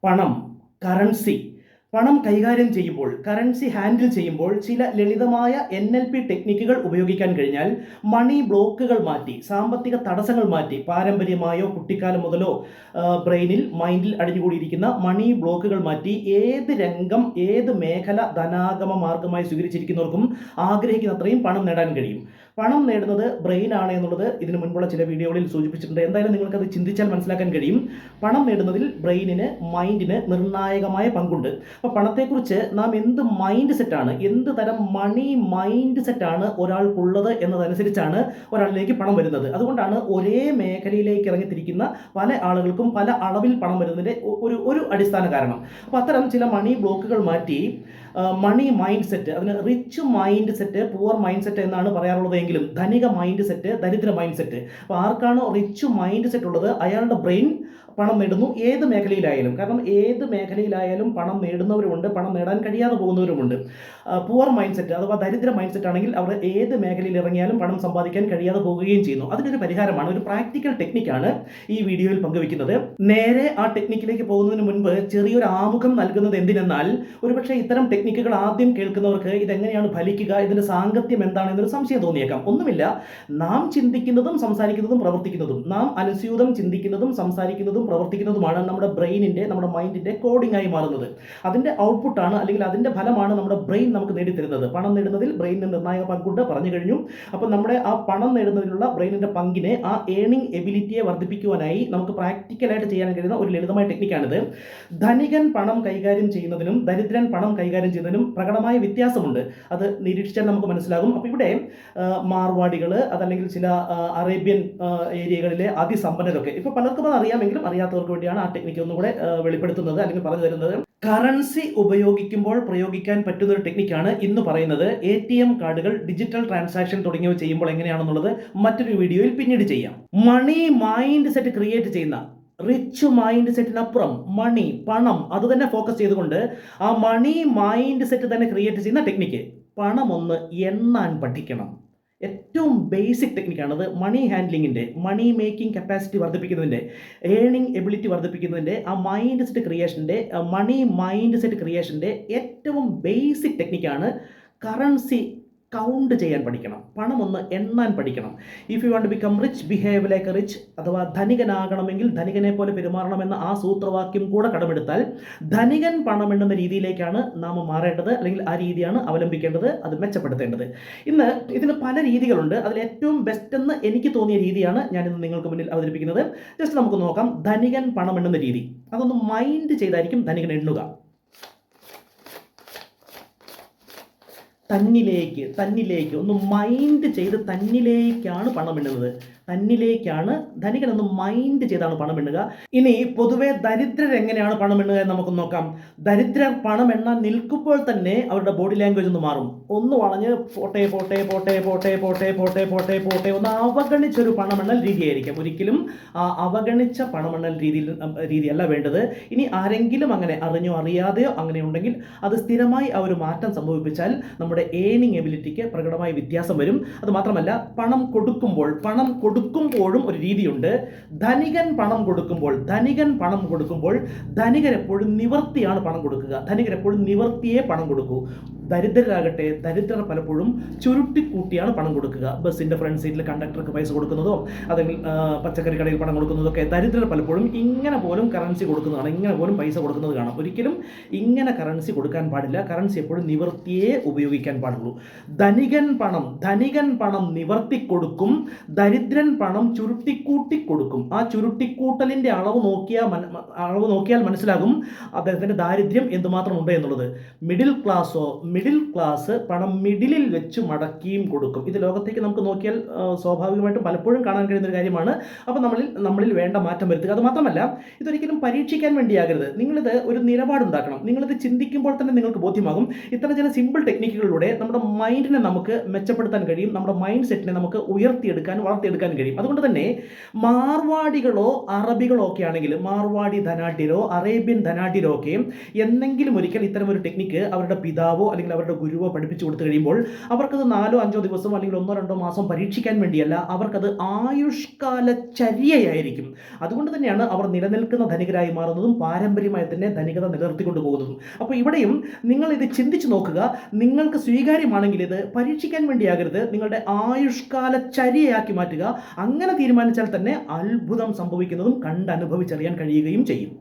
பணம் கரன்சி പണം കൈകാര്യം ചെയ്യുമ്പോൾ കറൻസി ഹാൻഡിൽ ചെയ്യുമ്പോൾ ചില ലളിതമായ എൻ എൽ പി ടെക്നിക്കുകൾ ഉപയോഗിക്കാൻ കഴിഞ്ഞാൽ മണി ബ്ലോക്കുകൾ മാറ്റി സാമ്പത്തിക തടസ്സങ്ങൾ മാറ്റി പാരമ്പര്യമായോ കുട്ടിക്കാലം മുതലോ ബ്രെയിനിൽ മൈൻഡിൽ അടിഞ്ഞുകൂടിയിരിക്കുന്ന മണി ബ്ലോക്കുകൾ മാറ്റി ഏത് രംഗം ഏത് മേഖല ധനാഗമ മാർഗമായി സ്വീകരിച്ചിരിക്കുന്നവർക്കും ആഗ്രഹിക്കുന്നത്രയും പണം നേടാൻ കഴിയും. പണം നേടുന്നത് ബ്രെയിൻ ആണ് എന്നുള്ളത് ഇതിനു മുൻപുള്ള ചില വീഡിയോകളിൽ സൂചിപ്പിച്ചിട്ടുണ്ട്. എന്തായാലും നിങ്ങൾക്കത് ചിന്തിച്ചാൽ മനസ്സിലാക്കാൻ കഴിയും. പണം നേടുന്നതിൽ ബ്രെയിനിന് മൈൻഡിന് നിർണായകമായ പങ്കുണ്ട്. അപ്പോൾ പണത്തെക്കുറിച്ച് നാം എന്ത് മൈൻഡ് സെറ്റാണ് എന്ത് തരം മണി മൈൻഡ് സെറ്റാണ് ഒരാൾക്കുള്ളത് എന്നതനുസരിച്ചാണ് ഒരാളിലേക്ക് പണം വരുന്നത്. അതുകൊണ്ടാണ് ഒരേ മേഖലയിലേക്ക് ഇറങ്ങിത്തിരിക്കുന്ന പല ആളുകൾക്കും പല അളവിൽ പണം വരുന്നതിന്റെ ഒരു ഒരു അടിസ്ഥാന കാരണം. അപ്പോൾ അത്തരം ചില മണി ബ്ലോക്കുകൾ മാറ്റി മണി മൈൻഡ് സെറ്റ് അതിന് rich mind set poor mind set എന്നാണ് പറയാറുള്ളതെങ്കിലും ധനിക മൈൻഡ് സെറ്റ് ദരിദ്ര മൈൻഡ് സെറ്റ് അപ്പോൾ ആർക്കാണോ റിച്ച് മൈൻഡ് സെറ്റ് ഉള്ളത്? അയാളുടെ ബ്രെയിൻ പണം നേടുന്നു. ഏത് മേഖലയിലായാലും. കാരണം ഏത് മേഖലയിലായാലും പണം നേടുന്നവരുമുണ്ട് പണം നേടാൻ കഴിയാതെ പോകുന്നവരുമുണ്ട്. പുവർ മൈൻഡ് സെറ്റ് അഥവാ ദരിദ്ര മൈൻഡ് സെറ്റ് ആണെങ്കിൽ അവർ ഏത് മേഖലയിൽ ഇറങ്ങിയാലും പണം സമ്പാദിക്കാൻ കഴിയാതെ പോകുകയും ചെയ്യുന്നു. അതിനൊരു പരിഹാരമാണ്. ഒരു പ്രാക്ടിക്കൽ ടെക്നിക്കാണ് ഈ വീഡിയോയിൽ പങ്കുവെക്കുന്നത് നേരെ ആ ടെക്നിക്കിലേക്ക് പോകുന്നതിന് മുൻപ് ചെറിയൊരു ആമുഖം നൽകുന്നത് എന്തിനെന്നാൽ ഒരുപക്ഷെ ഇത്തരം ടെക്നിക്കുകൾ ആദ്യം കേൾക്കുന്നവർക്ക് ഇതെങ്ങനെയാണ് ഫലിക്കുക ഇതിന്റെ സാങ്കത്യം എന്താണ് എന്നൊരു സംശയം തോന്നിയേക്കാം. ഒന്നുമില്ല. നാം ചിന്തിക്കുന്നതും സംസാരിക്കുന്നതും പ്രവർത്തിക്കുന്നതും നാം അനുസ്യൂതം ചിന്തിക്കുന്നതും സംസാരിക്കുന്നതും പ്രവർത്തിക്കുന്നതുമാണ് നമ്മുടെ ബ്രെയിനിന്റെ നമ്മുടെ മൈൻഡിന്റെ കോഡിംഗ് ആയി മാറുന്നത്. അതിന്റെ ഔട്ട്പുട്ടാണ് അല്ലെങ്കിൽ അതിന്റെ ഫലമാണ് നമ്മുടെ ബ്രെയിൻ നമുക്ക് നേടിത്തരുന്നത്. പണം നേടുന്നതിൽ ബ്രെയിനിന് നിർണായക പങ്കുണ്ട് പറഞ്ഞു കഴിഞ്ഞു. അപ്പോൾ നമ്മുടെ ആ പണം നേടുന്നതിലുള്ള ബ്രെയിനിന്റെ പങ്കിനെ ആ ഏണിംഗ് എബിലിറ്റിയെ വർദ്ധിപ്പിക്കുവാനായി നമുക്ക് പ്രാക്ടിക്കലായിട്ട് ചെയ്യാൻ കഴിയുന്ന ഒരു ലളിതമായ ടെക്നിക്കാണിത് ധനികൻ പണം കൈകാര്യം ചെയ്യുന്നതിനും ദരിദ്രൻ പണം കൈകാര്യം ചെയ്യുന്നതിനും പ്രകടമായ വ്യത്യാസമുണ്ട്. അത് നിരീക്ഷിച്ചാൽ നമുക്ക് മനസ്സിലാകും. അപ്പോൾ ഇവിടെ മാർവാടികൾ അതല്ലെങ്കിൽ ചില അറേബ്യൻ ഏരിയകളിലെ അതിസമ്പന്നരൊക്കെ. ഇപ്പോൾ പലർക്കും അത് അറിയാമെങ്കിലും അറിയാത്തവർക്ക് വേണ്ടിയാണ് ആ ടെക്നിക്ക് ഒന്നുകൂടെ വെളിപ്പെടുത്തുന്നത് അല്ലെങ്കിൽ പറഞ്ഞു തരുന്നത്. കറൻസി ഉപയോഗിക്കുമ്പോൾ പ്രയോഗിക്കാൻ പറ്റുന്ന ഒരു ടെക്നിക്കാണ് ഇന്ന് പറയുന്നത്. എ ടി എം കാർഡുകൾ ഡിജിറ്റൽ ട്രാൻസാക്ഷൻ തുടങ്ങിയവ ചെയ്യുമ്പോൾ എങ്ങനെയാണെന്നുള്ളത് മറ്റൊരു വീഡിയോയിൽ പിന്നീട് ചെയ്യാം. മണി മൈൻഡ് സെറ്റ് ക്രിയേറ്റ് ചെയ്യുന്ന റിച്ച് മൈൻഡ് സെറ്റിനപ്പുറം മണി പണം അത് തന്നെ ഫോക്കസ് ചെയ്തുകൊണ്ട് ആ മണി മൈൻഡ് സെറ്റ് തന്നെ ക്രിയേറ്റ് ചെയ്യുന്ന ടെക്നിക്ക് പണം ഒന്ന് എണ്ണാൻ പഠിക്കണം. ഏറ്റവും ബേസിക് ടെക്നിക്കാണ് അത് മണി ഹാൻഡ്ലിങ്ങിന്റെ മണി മേക്കിംഗ് കപ്പാസിറ്റി വർദ്ധിപ്പിക്കുന്നതിന്റെ ഏണിംഗ് എബിലിറ്റി വർദ്ധിപ്പിക്കുന്നതിന്റെ ആ മൈൻഡ് സെറ്റ് ക്രിയേഷന്റെ മണി മൈൻഡ് സെറ്റ് ക്രിയേഷന്റെ ഏറ്റവും ബേസിക് ടെക്നിക്കാണ് കറൻസി കൗണ്ട് ചെയ്യാൻ പഠിക്കണം. പണം ഒന്ന് എണ്ണാൻ പഠിക്കണം. If you want become rich behave like rich അഥവാ ധനികനാകണമെങ്കിൽ ധനികനെ പോലെ പെരുമാറണമെന്ന ആ സൂത്രവാക്യം കൂടെ കടമെടുത്താൽ ധനികൻ പണം എണ്ണുന്ന രീതിയിലേക്കാണ് നാം മാറേണ്ടത് അല്ലെങ്കിൽ ആ രീതിയാണ് അവലംബിക്കേണ്ടത് അത് മെച്ചപ്പെടുത്തേണ്ടത്. ഇന്ന് ഇതിന് പല രീതികളുണ്ട്. അതിൽ ഏറ്റവും ബെസ്റ്റ് എന്ന് എനിക്ക് തോന്നിയ രീതിയാണ് ഞാൻ ഇന്ന് നിങ്ങൾക്ക് മുന്നിൽ അവതരിപ്പിക്കുന്നത്. ജസ്റ്റ് നമുക്ക് നോക്കാം. ധനികൻ പണം എണ്ണുന്ന രീതി. അതൊന്ന് മൈൻഡ് ചെയ്തായിരിക്കും ധനികൻ എണ്ണുക. തന്നിലേക്ക് തന്നിലേക്ക്. ഒന്ന് മൈൻഡ് ചെയ്ത് തന്നിലേക്കാണ് പണം എണ്ണുന്നത്. തന്നിലേക്കാണ് ധനികൻ ഒന്ന് മൈൻഡ് ചെയ്താണ് പണം എണ്ണുക. ഇനി പൊതുവെ ദരിദ്രർ എങ്ങനെയാണ് പണം എണ്ണുക എന്ന് നമുക്ക് നോക്കാം. ദരിദ്രർ പണം എണ്ണാൻ നിൽക്കുമ്പോൾ തന്നെ അവരുടെ ബോഡി ലാംഗ്വേജ് ഒന്ന് മാറും. ഒന്ന് വളഞ്ഞ് പോട്ടെ പോട്ടെ പോട്ടെ പോട്ടെ പോട്ടെ പോട്ടെ പോട്ടെ പോട്ടെ ഒന്ന് അവഗണിച്ചൊരു പണമെണ്ണൽ രീതിയായിരിക്കും. ഒരിക്കലും അവഗണിച്ച പണമെണ്ണൽ രീതിയിൽ രീതിയല്ല വേണ്ടത്. ഇനി ആരെങ്കിലും അങ്ങനെ അറിഞ്ഞോ അറിയാതെയോ അങ്ങനെ ഉണ്ടെങ്കിൽ അത് സ്ഥിരമായി ആ ഒരു മാറ്റം സംഭവിപ്പിച്ചാൽ നമ്മുടെ ഏണിംഗ് എബിലിറ്റിക്ക് പ്രകടമായ വ്യത്യാസം വരും. അത് മാത്രമല്ല പണം കൊടുക്കുമ്പോൾ പണം കൊടുക്കുമ്പോഴും ഒരു രീതിയുണ്ട്. ധനികൻ പണം കൊടുക്കുമ്പോൾ ധനികൻ പണം കൊടുക്കുമ്പോൾ ധനികരെപ്പോഴും നിവർത്തിയാണ് പണം കൊടുക്കുക. ധനികരെപ്പോഴും നിവർത്തിയേ പണം കൊടുക്കൂ. ദരിദ്രരാകട്ടെ ദരിദ്രർ പലപ്പോഴും ചുരുട്ടിക്കൂട്ടിയാണ് പണം കൊടുക്കുക. ബസ്സിന്റെ ഫ്രണ്ട് സീറ്റിൽ കണ്ടക്ടർക്ക് പൈസ കൊടുക്കുന്നതോ അല്ലെങ്കിൽ പച്ചക്കറി കടയിൽ പണം കൊടുക്കുന്നതൊക്കെ ദരിദ്രർ പലപ്പോഴും ഇങ്ങനെ പോലും കറൻസി കൊടുക്കുന്നതാണ്. ഇങ്ങനെ പോലും പൈസ കൊടുക്കുന്നത് കാണാം. ഒരിക്കലും ഇങ്ങനെ കറൻസി കൊടുക്കാൻ പാടില്ല. കറൻസി എപ്പോഴും നിവർത്തിയേ ഉപയോഗിക്കാൻ പാടുള്ളൂ. ധനികൻ പണം ധനികൻ പണം നിവർത്തി കൊടുക്കും ദരിദ്രൻ പണം ചുരുട്ടിക്കൂട്ടി കൊടുക്കും ആ ചുരുട്ടിക്കൂട്ടലിന്റെ അളവ് നോക്കിയാൽ അളവ് നോക്കിയാൽ മനസ്സിലാകും അദ്ദേഹത്തിന്റെ ദാരിദ്ര്യം എന്തുമാത്രം ഉണ്ട് എന്നുള്ളത്. മിഡിൽ ക്ലാസ്സോ മിഡിൽ ക്ലാസ് പണം മിഡിലിൽ വെച്ച് മടക്കിയും കൊടുക്കും. ഇത് ലോകത്തേക്ക് നമുക്ക് നോക്കിയാൽ സ്വാഭാവികമായിട്ടും പലപ്പോഴും കാണാൻ കഴിയുന്ന ഒരു കാര്യമാണ്. അപ്പോൾ നമ്മളിൽ നമ്മളിൽ വേണ്ട മാറ്റം വരുത്തുക. അത് മാത്രമല്ല ഇതൊരിക്കലും പരീക്ഷിക്കാൻ വേണ്ടിയാകരുത്. നിങ്ങളിത് ഒരു നിലപാടുണ്ടാക്കണം. നിങ്ങളിത് ചിന്തിക്കുമ്പോൾ തന്നെ നിങ്ങൾക്ക് ബോധ്യമാകും. ഇത്തരം ചില സിമ്പിൾ ടെക്നിക്കുകളിലൂടെ നമ്മുടെ മൈൻഡിനെ നമുക്ക് മെച്ചപ്പെടുത്താൻ കഴിയും. നമ്മുടെ മൈൻഡ് സെറ്റിനെ നമുക്ക് ഉയർത്തിയെടുക്കാൻ വളർത്തിയെടുക്കാൻ കഴിയും. അതുകൊണ്ട് തന്നെ മാർവാടികളോ അറബികളോ ഒക്കെ ആണെങ്കിൽ മാർവാടി ധനാഢ്യരോ അറേബ്യൻ ധനാഢ്യരോ ഒക്കെ എന്നെങ്കിലും ഒരിക്കൽ ഇത്തരം ഒരു ടെക്നിക്ക് അവരുടെ പിതാവോ അല്ലെങ്കിൽ അല്ലെങ്കിൽ അവരുടെ ഗുരുവോ പഠിപ്പിച്ചു കൊടുത്തു കഴിയുമ്പോൾ അവർക്കത് നാലോ അഞ്ചോ ദിവസം അല്ലെങ്കിൽ ഒന്നോ രണ്ടോ മാസം പരീക്ഷിക്കാൻ വേണ്ടിയല്ല അവർക്കത് ആയുഷ്കാല ചര്യയായിരിക്കും അതുകൊണ്ട് തന്നെയാണ് അവർ നിലനിൽക്കുന്ന ധനികരായി മാറുന്നതും പാരമ്പര്യമായി തന്നെ ധനികത നിലനിർത്തിക്കൊണ്ട് പോകുന്നതും. അപ്പോൾ ഇവിടെയും നിങ്ങൾ ഇത് ചിന്തിച്ചു നോക്കുക. നിങ്ങൾക്ക് സ്വീകാര്യമാണെങ്കിൽ ഇത് പരീക്ഷിക്കാൻ വേണ്ടിയാകരുത്. നിങ്ങളുടെ ആയുഷ്കാല ചര്യയാക്കി മാറ്റുക. അങ്ങനെ തീരുമാനിച്ചാൽ തന്നെ അത്ഭുതം സംഭവിക്കുന്നതും കണ്ടനുഭവിച്ചറിയാൻ കഴിയുകയും ചെയ്യും.